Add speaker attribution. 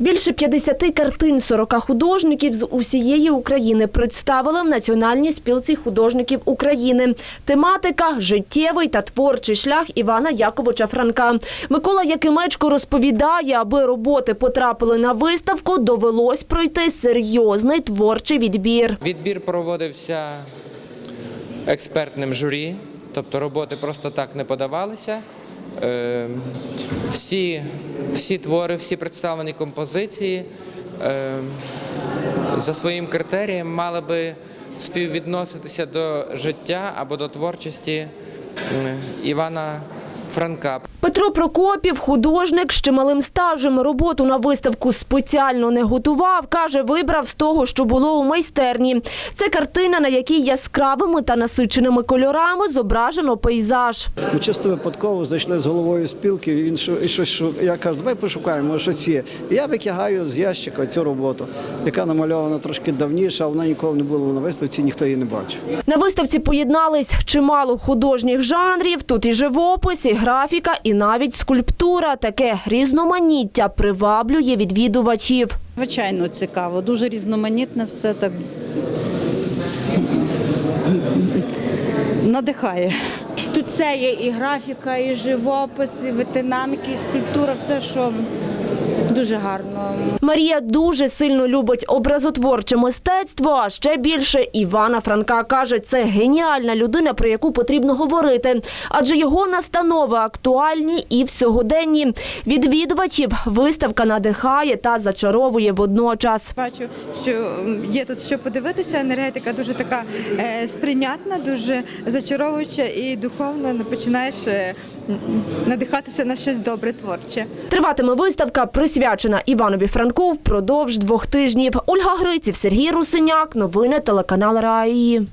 Speaker 1: Більше 50 картин 40 художників з усієї України представили в Національній спілці художників України. Тематика – життєвий та творчий шлях Івана Яковича Франка. Микола Якимечко розповідає, аби роботи потрапили на виставку, довелось пройти серйозний творчий відбір.
Speaker 2: Відбір проводився експертним журі, тобто роботи просто так не подавалися. Е, Всі, всі твори, всі представлені композиції е, за своїм критерієм мали би співвідноситися до життя або до творчості Івана Франка.
Speaker 1: Петро Прокопів, художник з чималим стажем, роботу на виставку спеціально не готував. Каже, вибрав з того, що було у майстерні. Це картина, на якій яскравими та насиченими кольорами зображено пейзаж.
Speaker 3: Ми чисто випадково зайшли з головою спілки. Він що, і щось що я кажу, давай пошукаємо, щось є. І я витягаю з ящика цю роботу, яка намальована трошки давніше, а вона ніколи не була на виставці, ніхто її не бачив.
Speaker 1: На виставці поєднались чимало художніх жанрів. Тут і живопис, і графіка, і навіть скульптура. Таке різноманіття приваблює відвідувачів.
Speaker 4: Звичайно, цікаво, дуже різноманітне все так надихає.
Speaker 5: Тут все є і графіка, і живопис, і витинанки, і скульптура, все, що дуже гарно.
Speaker 1: Марія дуже сильно любить образотворче мистецтво, а ще більше Івана Франка каже, це геніальна людина, про яку потрібно говорити, адже його настанови актуальні і в сьогоденні. Відвідувачів виставка надихає та зачаровує водночас.
Speaker 6: Бачу, що є тут що подивитися. Енергетика дуже така е, сприйнятна, дуже зачаровуюча і духовно починаєш е, надихатися на щось добре творче.
Speaker 1: Триватиме виставка, присвячена Іванові Франку впродовж двох тижнів. Ольга Гриців, Сергій Русиняк. Новини телеканал Раї.